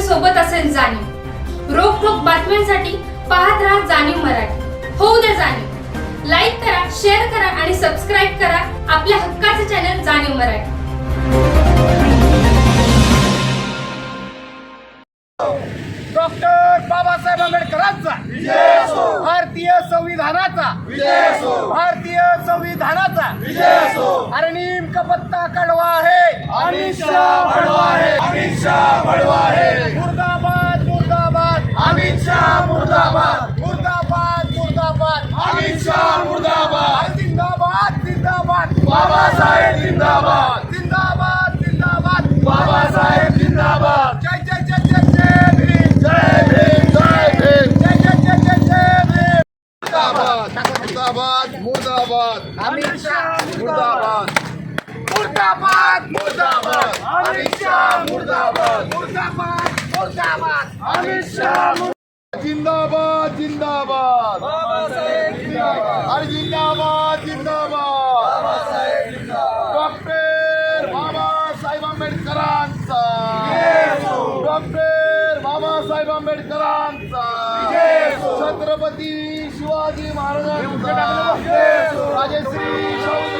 सोबत असेल जाणीव. रोखोक बातम्यांसाठी पाहत राहा जाणीव मराठी. होऊ द्या जाणीव. लाईक करा शेअर करा आणि सबस्क्राईब करा आपल्या हक्काचे चॅनल जाणीव मराठी. डॉक्टर बाबासाहेब आंबेडकरांचा. भारतीय संविधानाचा. भारतीय संविधानाचा. अरे का पत्ता कडवा आहे. अमित शाह बडवा आहे. अमित शाह बडवा आहे. मुर्दाबाद मुर्दाबाद. अमित शाह मुर्दाबाद. मुर्दाबाद मुर्दाबाद. अमित शाह मुर्दाबाद. जिंदाबाद जिंदाबाद. बाबासाहेब जिंदाबाद. जिंदाबाद जिंदाबाद. बाबासाहेब जिंदाबाद. जय जय जय जय जय भीम. जय भीम जय भीम. जय जय जय जय जय भीम. मुर्दाबाद. मुर्दाबाद. मुर्दाबाद. अमित शाह मुर्दाबाद. मुर्दाबाद मुर्दाबाद. अमित शाह मुर्दाबाद. मुर्दाबाद मुर्दाबाद. अमित शाह जिंदाबाद जिंदाबाद. अरे जिंदाबाद जिंदाबाद. डॉक्टर बाबासाहेब आंबेडकरांचा. डॉक्टर बाबासाहेब आंबेडकरांचा. छत्रपती शिवाजी महाराजांचा. राजश्री शाहू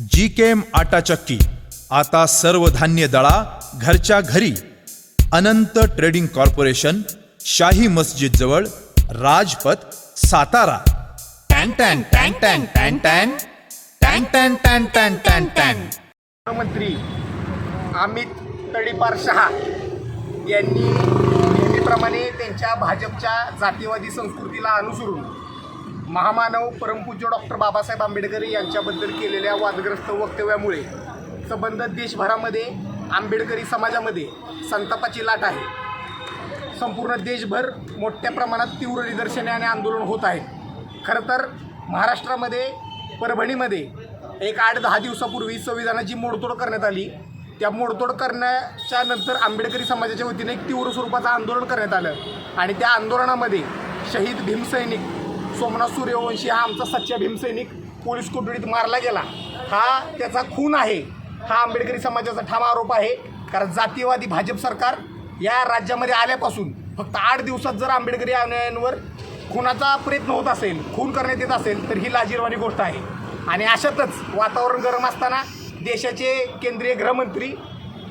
जी केम आटा चक्की आता सर्व धान्य दळा घरच्या घरी. अनंत ट्रेडिंग कॉर्पोरेशन शाही मस्जिद जवळ राजपथ सातारा. टॅन टॅन टॅन टॅन टॅन टॅन. टॅन टॅन टॅन टॅन टॅन टॅन. मंत्री अमित तडीपार शहा यांनी नेहमीप्रमाणे त्यांच्या भाजपच्या जातीवादी संस्कृतीला अनुसरून महामानव परमपूज्य डॉक्टर बाबासाहेब आंबेडकर यांच्याबद्दल केलेल्या वादग्रस्त वक्तव्यामुळे संबंध देशभरामध्ये आंबेडकरी समाजामध्ये संतापाची लाट आहे. संपूर्ण देशभर मोठ्या प्रमाणात तीव्र निदर्शने आणि आंदोलन होत आहेत खरं तर महाराष्ट्रामध्ये परभणीमध्ये एक आठ दहा दिवसापूर्वी संविधानाची मोडतोड करण्यात आली. त्या मोडतोड करण्याच्या नंतर आंबेडकरी समाजाच्या वतीने एक तीव्र स्वरूपाचं आंदोलन करण्यात आलं. आणि त्या आंदोलनामध्ये शहीद भीमसैनिक सोमनाथ सूर्यवंशी हा आमचा सच्चा भीमसैनिक पोलीस कोठडीत मारला गेला. हा त्याचा खून आहे. हा आंबेडकरी समाजाचा ठाम आरोप आहे. कारण जातीयवादी भाजप सरकार या राज्यामध्ये आल्यापासून फक्त आठ दिवसात जर आंबेडकरी अनुयायांवर खुनाचा प्रयत्न होत असेल खून करण्यात येत असेल तर ही लाजीरवाणी गोष्ट आहे. आणि अशातच वातावरण गरम असताना देशाचे केंद्रीय गृहमंत्री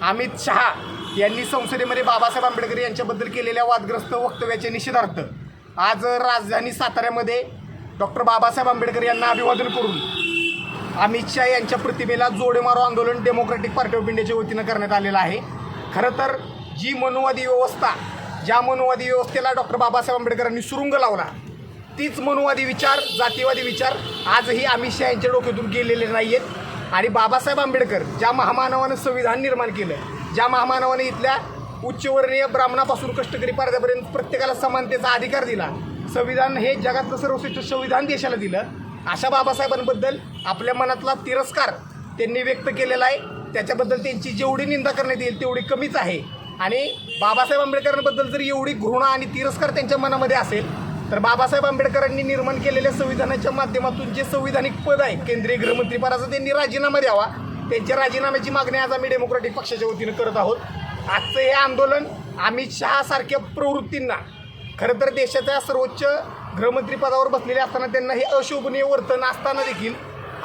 अमित शहा यांनी संसदेमध्ये बाबासाहेब आंबेडकर यांच्याबद्दल केलेल्या वादग्रस्त वक्तव्याच्या निषेधार्थ आज राजधानी साताऱ्यामध्ये डॉक्टर बाबासाहेब आंबेडकर यांना अभिवादन करून अमित शहा यांच्या प्रतिमेला जोडे मारो आंदोलन डेमोक्रॅटिक पार्टी ऑफ इंडियाच्या वतीनं करण्यात आलेलं आहे. खरं तर जी मनुवादी व्यवस्था ज्या मनुवादी व्यवस्थेला डॉक्टर बाबासाहेब आंबेडकरांनी सुरुंग लावला तीच मनुवादी विचार जातीवादी विचार आजही अमित शहा यांच्या डोक्यातून गेलेले नाही आहेत आणि बाबासाहेब आंबेडकर ज्या महामानवानं संविधान निर्माण केलं ज्या महामानवाने इथल्या उच्चवर्णीय ब्राह्मणापासून कष्टकरी पारद्यापर्यंत प्रत्येकाला समानतेचा अधिकार दिला. संविधान हे जगातलं सर्वश्रेष्ठ संविधान देशाला दिलं. अशा बाबासाहेबांबद्दल आपल्या मनातला तिरस्कार त्यांनी व्यक्त केलेला आहे. त्याच्याबद्दल त्यांची जेवढी निंदा करण्यात येईल तेवढी कमीच आहे. आणि बाबासाहेब आंबेडकरांबद्दल जर एवढी घृणा आणि तिरस्कार त्यांच्या मनामध्ये असेल तर बाबासाहेब आंबेडकरांनी निर्माण केलेल्या संविधानाच्या माध्यमातून जे संविधानिक पद आहे केंद्रीय गृहमंत्रीपदाचा त्यांनी राजीनामा द्यावा. त्यांच्या राजीनाम्याची मागणी आज आम्ही डेमोक्रॅटिक पक्षाच्या वतीनं करत आहोत. आजचं हे आंदोलन अमित शहा सारख्या प्रवृत्तींना खरं तर देशाच्या सर्वोच्च गृहमंत्रीपदावर बसलेले असताना त्यांना हे अशोभनीय वर्तन असताना देखील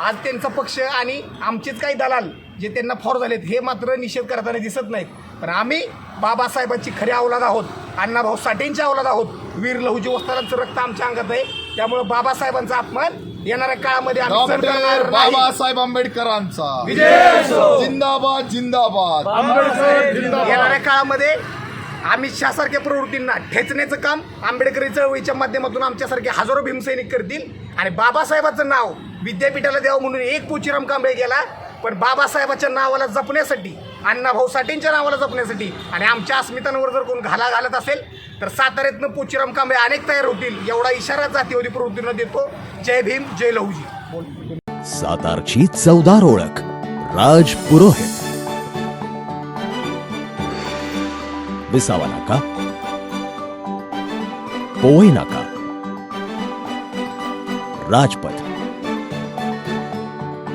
आज त्यांचा पक्ष आणि आमचेच काही दलाल जे त्यांना फॉर झालेत हे मात्र निषेध करताना दिसत नाहीत. पण आम्ही बाबासाहेबांची खरी अवलाद आहोत अण्णाभाऊ साठेंची अवलाद आहोत. वीर लहुजी वस्तारांचं रक्त आमच्या अंगात आहे. त्यामुळे बाबासाहेबांचा अपमान येणाऱ्या काळामध्ये आम्ही सहन डॉक्टर करणार नाही. बाबासाहेब आंबेडकरांचा. विजय असो. जिंदाबाद जिंदाबाद. येणाऱ्या काळामध्ये अमित शहा सारख्या प्रवृत्तींना ठेचण्याचं काम आंबेडकरी चळवळीच्या माध्यमातून आमच्यासारखे हजारो भीमसैनिक करतील. आणि बाबासाहेबाचं नाव विद्यापीठाला द्यावं म्हणून एक पोचीराम कांबळे गेला. पण बाबासाहेबाच्या नावाला जपण्यासाठी अण्णाभाऊ साठेंच्या नावाला जपण्यासाठी आणि आमच्या अस्मितांवर जर कोण घाला घालत असेल तर साताऱ्यातनं पोचीराम कांबळे अनेक तयार होतील एवढा इशारा जातीवादी प्रवृत्तीनं देतो. जय भीम जय लहुजी. सातारची चौदार ओळख राज पुरोहित. विसावा नाका. पोवई नाका. राजपथ.